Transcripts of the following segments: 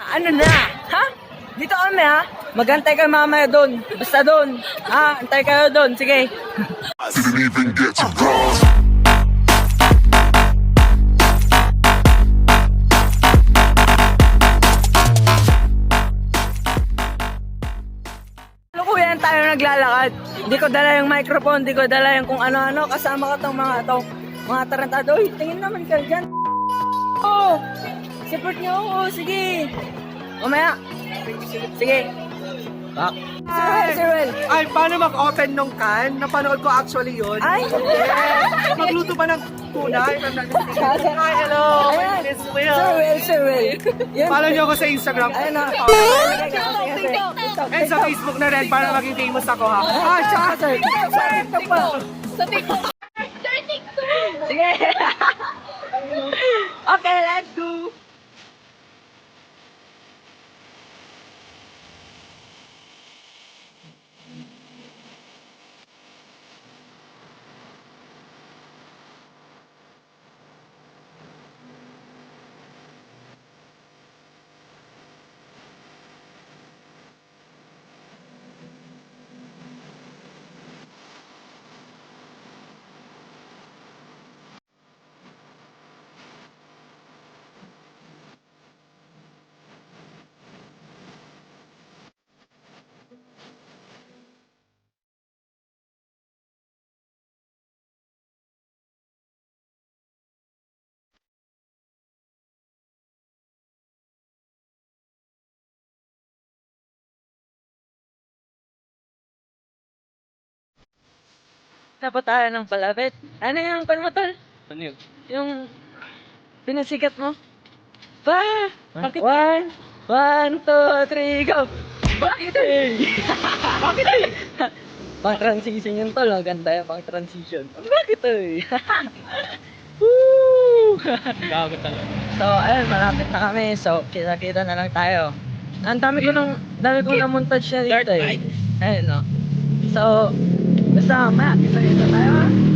Ano na? Ha? Dito kami ha? Magantay kayo mamaya doon. Basta doon. Ha? Antay kayo doon. Sige. Didn't even get to cross. Ano kuya tayo naglalakad? Hindi ko dala yung microphone, hindi ko dala yung kung ano-ano. Kasama ko tong mga to. Mga tarantado. Uy, tingin naman kayo dyan. Oh, support niyo ako. Sige. Mamaya. Sige. Back. Sir, Sir Will. Ay, paano mag-open nung can? Napanood ko actually yun. Ay! Yes! Magluto pa ng tuna. Hi, hello! Miss Sir Will. Will, Sir Will. Yun. Follow niyo ako sa Instagram. Ayun na. And sa Facebook na rin para maging famous ako ha. Ah, siya! Sir, Sir, ito pa. Sa TikTok. Sir, TikTok! Sige. okay, let's go. Dapat tayo ng palapit. Ano yung pan mo, tol? Ano yun? Yung pinasikat mo? Pa! Bakit? One, one, two, three, go! Bakit? Bakit pang transition yun tol, ang ganda yung pang transition. Bakit eh? Woo! Gago talaga. so, ayun, malapit na kami. So, kita-kita na lang tayo. Ang dami ko nang, dami kong namontage siya dito eh. Ayun, no? So, kita-kita tayo. ha?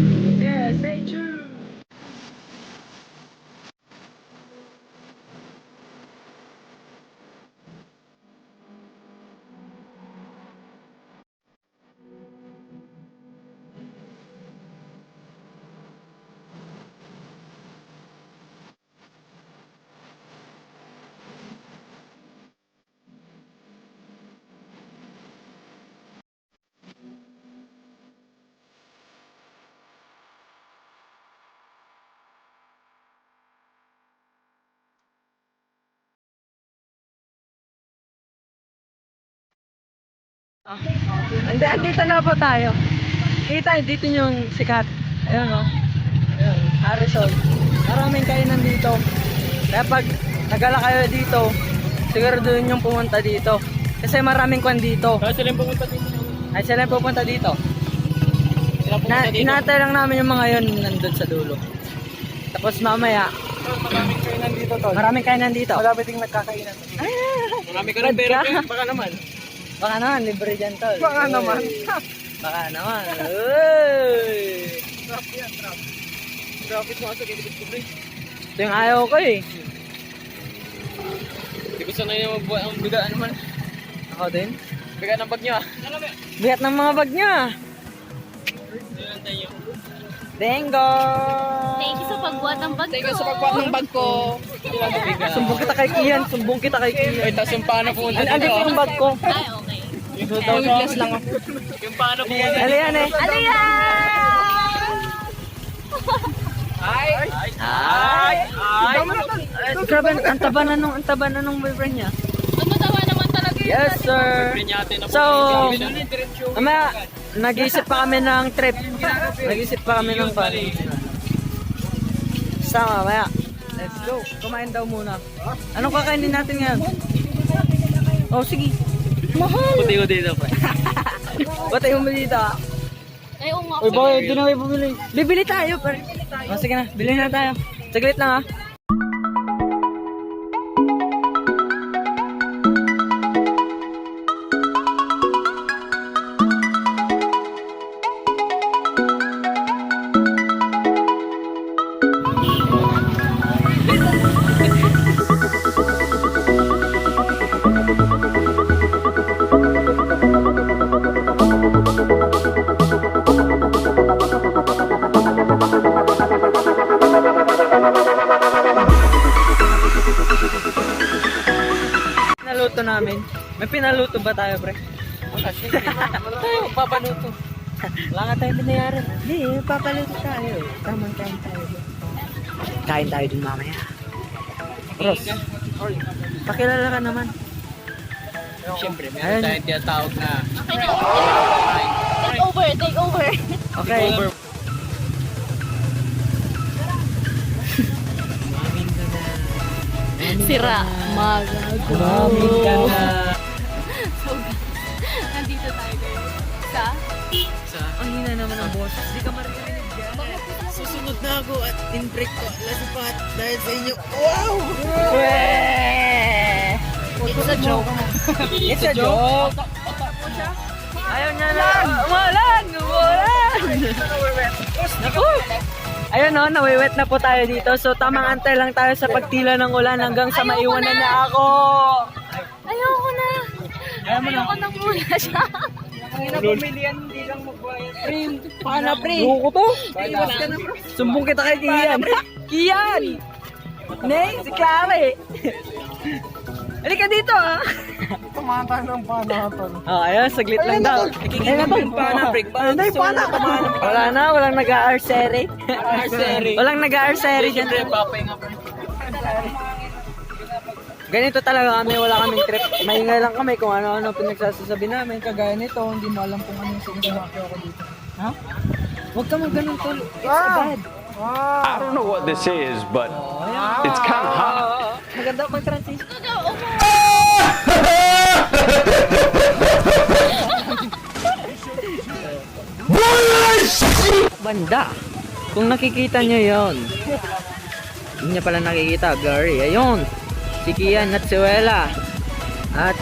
Hindi, andito na po tayo. Kita, dito yung sikat. Ayun, no? Ayun, Harrison. Maraming kainan dito. Kaya pag nagala kayo dito, siguro doon yung pumunta dito. Kasi maraming kwan dito. Kaya sila yung pumunta dito. Ay, sila yung pupunta dito. Sila Na, pumunta dito. inatay lang namin yung mga yun nandun sa dulo. Tapos mamaya, Maraming kayo nandito, tol. maraming kainan dito. Marami ding nagkakainan. Marami ka rin pero baka naman. Baka naman, libre dyan tol. Baka Uy. naman. Baka naman. Uy! Trap yan, trap. Grabe mo sa gilid ko pre. Ito yung ayaw ko eh. Hindi ko sanay na magbuhat ang bigaan naman. Ako din. Bigaan ng bag niyo ah. Bigat ng mga bag niya. Dengo! Thank you sa pagbuhat ng bag Thank ko. you sa pagbuhat ng bag ko. Sumbong kita kay Kian. Sumbong kita kay Kian. Ay, tapos yung paano pumunta Ano, dito. yung bag ko. Ay, Useless lang ako. Yung paano pumunta Ano yan eh? Ano yan? Ay! Ay! Ay! Ay, Grabe, ang taba na nung, ang taba na nung boyfriend niya. Tumatawa naman talaga yun. Yes, sir. So, po. Mamaya, nag-iisip pa kami ng trip. Nag-iisip pa kami ng fun. Basta mamaya. Let's go. Kumain daw muna. Anong kakainin natin ngayon? Oh, sige. Mahal. Puti ko dito pa. Batay mo dito ah. Ay, oo nga. Uy, bakit di na kayo bumili? Bibili tayo, pare. Oh, sige na, bili na tayo. Saglit lang ah. Pinagluto namin. May pinaluto ba tayo, pre? Wala, sige. Wala tayo, papaluto. Wala nga tayong binayaran. Hindi, papaluto tayo. Tamang kain tayo. Kain tayo din mamaya. Ross, pakilala ka naman. Siyempre, meron tayong tinatawag na Okay na. Take over, take over. Okay. over. Sira. Maga. Kumamin ka na. Nandito tayo guys. Sa? Sa Ang hina naman ang boses. Hindi ka marinig yan. Susunod na ako at in-break ko. Lasipat dahil sa inyo. It's a joke. It's a joke. Ayaw niya lang. Umulan! Umulan! Naku! Ayun no, nawiwet na po tayo dito. So tamang antay lang tayo sa pagtila ng ulan hanggang sa Ayoko maiwanan na. na ako. Ayoko na. Ayoko na muna siya. Paano, pre? Buko to? Iwas ka na. Sumbong kita kay Kian. Kian! Neng, si Clare. Halika dito ah. Tumata ng panatan. Oh, ayun, saglit lang daw. Ayun na to. Pana, break. Pana, Ay, pana. Wala na, walang nag-aarsere. Arsere. walang nag-aarsere dyan. Ganito talaga kami, wala kaming trip. Maingay lang kami kung ano-ano pinagsasabi namin. Kagaya nito, hindi mo alam kung ano yung sinasabi ako dito. Ha? Huwag ka mag-ganun, tol. It's a bad. I don't know what this is, but it's kind of hot. Maganda mag-transition. Banda. Kung nakikita nyo yon, hindi niya pala nakikita, Gary. Ayun, si Kian at si Wela. At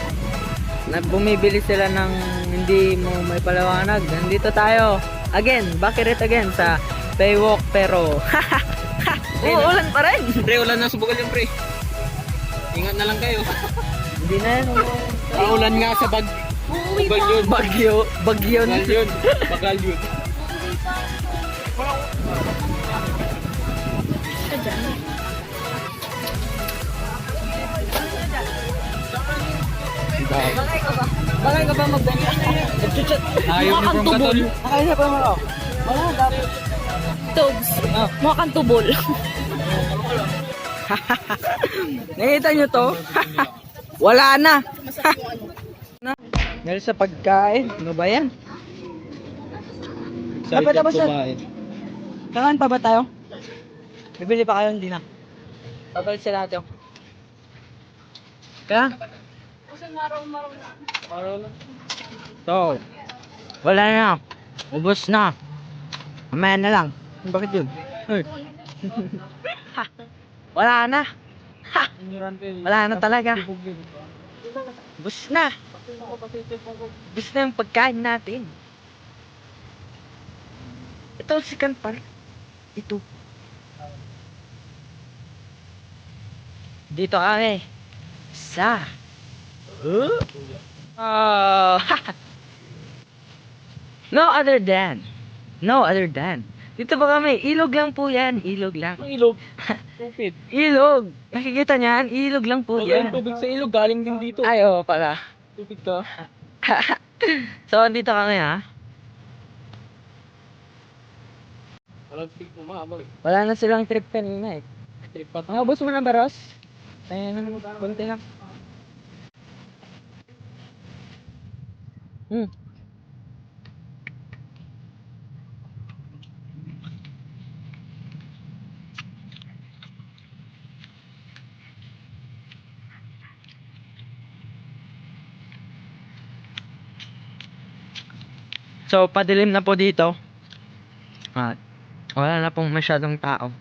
na bumibili sila ng hindi mo may palawanag. Nandito tayo. Again, bakit it again sa Baywalk pero uulan pa rin. Pre, wala na subukan yung pre. Ingat na lang kayo. Hindi na yan. Paulan nga sa bag. Bag yun. Bagyo. Bagyo. Bagal yun. Bagal yun. Bakit ka ba mag-ganyan? Ayaw ni Brom Katol. Nakaisa pa mo ako. Wala, dapat. Mukha kang tubol. Nakita nyo to? Wala na. na. Dahil sa pagkain, ano ba yan? Dapat tapos na. Kakain pa ba tayo? Bibili pa kayo, hindi na. Babalik sila natin. Kaya? So, wala na. Ubus na. Mamaya na lang. Bakit yun? Ay. wala na. Ha! Wala na talaga. Ubus na. Ubus na yung pagkain natin. Ito si Kanpar. Ito. Dito kami. Sa. Huh? Oh. no other than. No other than. Dito ba kami? Ilog lang po yan. Ilog lang. Ang ilog. Stupid. Ilog. Nakikita niyan? Ilog lang po Okay, yan. tubig sa ilog. Galing din dito. Ay, oo pala. Stupid ka. so, andito kami ha. Walang trip mo mahabag. Wala na silang trip kanina eh. Trip pa. Mga boss mo na ba, Ross? Ayan, konti lang. Hmm. So, padilim na po dito. At wala na pong masyadong tao.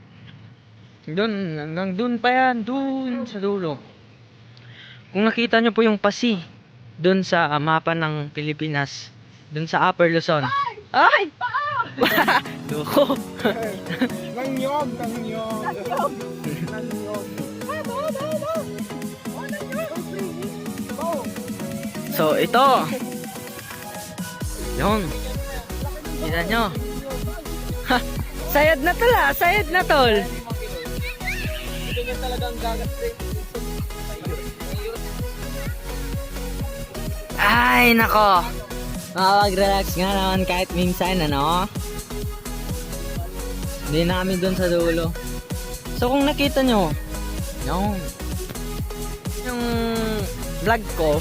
Doon, hanggang doon pa yan, doon sa dulo. Kung nakita nyo po yung pasi, doon sa ah, mapa ng Pilipinas, doon sa Upper Luzon. Ay! Duko. Nangyog, nangyog. So, ito. Yun. Kita nyo. Ha! Sayad na tol ah! Sayad na tol! Ay, nako. Makapag-relax nga naman kahit minsan, ano? Hindi na dun sa dulo. So, kung nakita nyo, yung, yung vlog ko,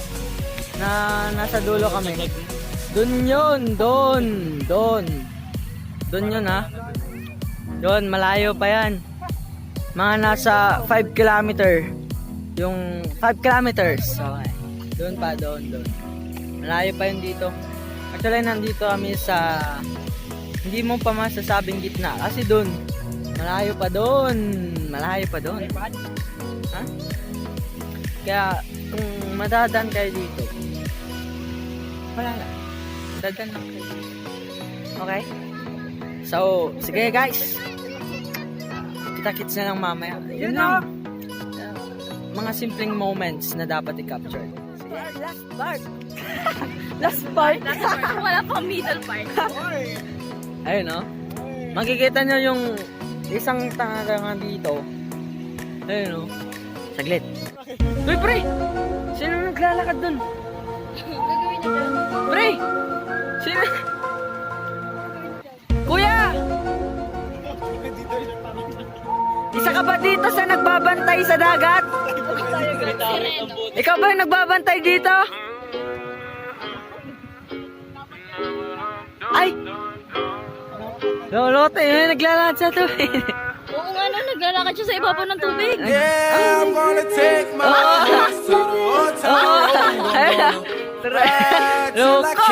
na nasa dulo kami, dun yun, dun, dun. Dun yun, ha? Yun, malayo pa yan. Mga nasa 5 kilometer. Yung 5 kilometers. Okay. Doon pa, doon, doon. Malayo pa yun dito. Actually, nandito kami sa... Hindi mo pa masasabing gitna. Kasi doon. Malayo pa doon. Malayo pa doon. Ha? Kaya, kung madadan kayo dito, wala lang. Dadan lang kayo. Okay? So, sige guys. Kita-kits na lang mamaya. Yun lang. Mga simpleng moments na dapat i-capture. Last part. last part. Wala pang middle part. Ayun, no? Makikita nyo yung isang tanga nga dito. Ayun, no? Saglit. Uy, pre! Sino naglalakad dun? Pre! Sino? Isa ka ba dito sa nagbabantay sa dagat? Ikaw ba yung nagbabantay dito? Ay! Lolote, eh, naglalakad sa tubig. Oo nga no, naglalakad siya sa ibabaw ng tubig. Yeah, I'm gonna take my horse to the till I Loko.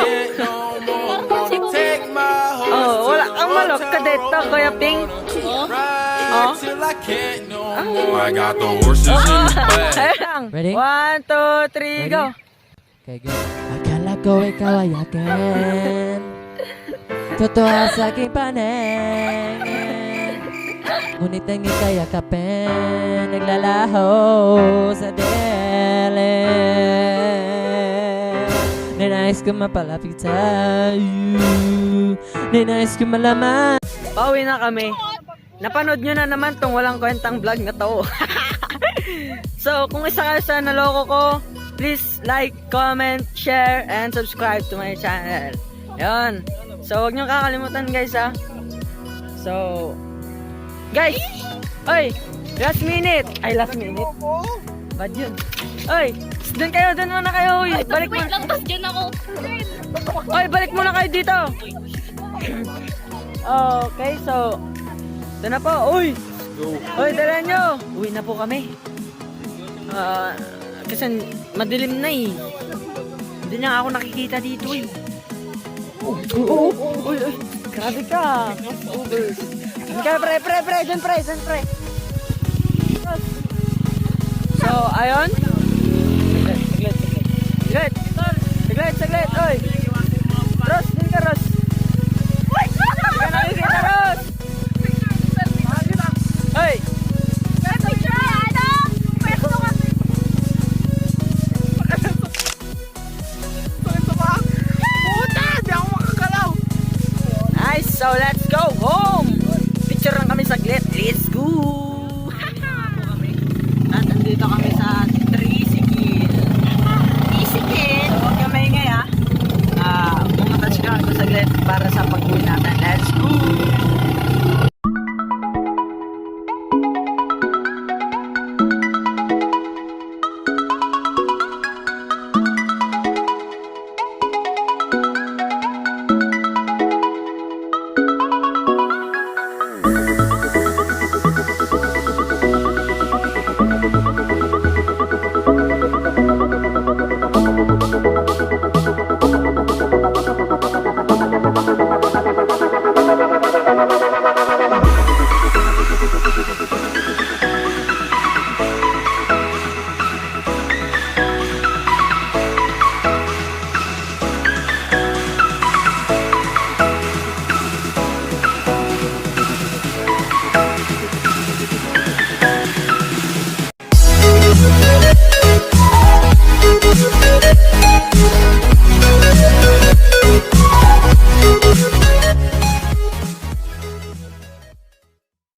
take my horse Oh, wala kang malok ka dito, Kuya Ping. Ride Oh. till I can't no more. I got the horses in the back. Ready? One, two, three, go. Okay, go. Akala ko ikaw ay akin Totoo sa aking paningin Ngunit ang ika'y yakapin Naglalaho sa dele Ninais ko mapalapit sa'yo Ninais ko malaman Pauwi na kami. Napanood nyo na naman tong walang kwentang vlog na to. so, kung isa kayo sa naloko ko, please like, comment, share, and subscribe to my channel. Yun. So, huwag nyo kakalimutan guys ha. So, guys! Oy! Last minute! Ay, last minute. Bad yun. Oy! Doon kayo, doon muna kayo. Uy, balik mo. Wait lang, tas dyan ako. Oy, balik muna kayo dito. okay, so ito na po. Uy! Uy, dala nyo. Uwi na po kami. Ah, kasi madilim na eh. Hindi na ako nakikita dito eh. Oh, oh, oh, uy, uy. Grabe ka. Kaya pre, pre, pre, dyan pre, dyan pre. So, ayun. Saglit, saglit, saglit. Saglit, saglit, oy. So, let's